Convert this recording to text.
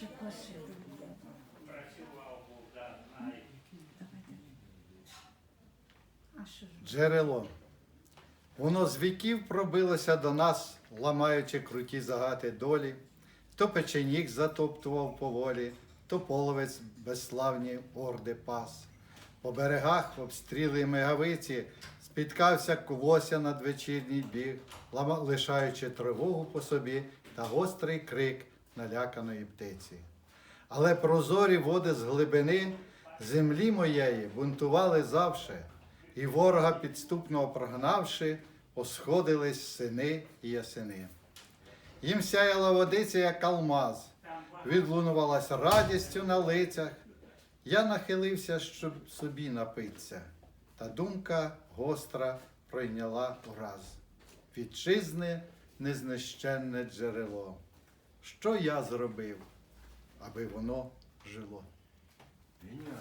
Ще. А що ж? Джерело. Воно з віків пробилося до нас, ламаючи круті загати долі, то печенік затоптував поволі, то половець безславні орди пас. По берегах обстріли мегавиці спіткався квося надвечірній біг, лишаючи тривогу по собі та гострий крик наляканої птиці. Але прозорі води з глибини землі моєї бунтували завше, і ворога підступного прогнавши, посходились сини і ясини. Їм сяяла водиця, як алмаз, відлунувалась радістю на лицях. Я нахилився, щоб собі напитися, та думка гостра пройняла ураз. Вітчизни незнищенне джерело. Що я зробив, аби воно жило?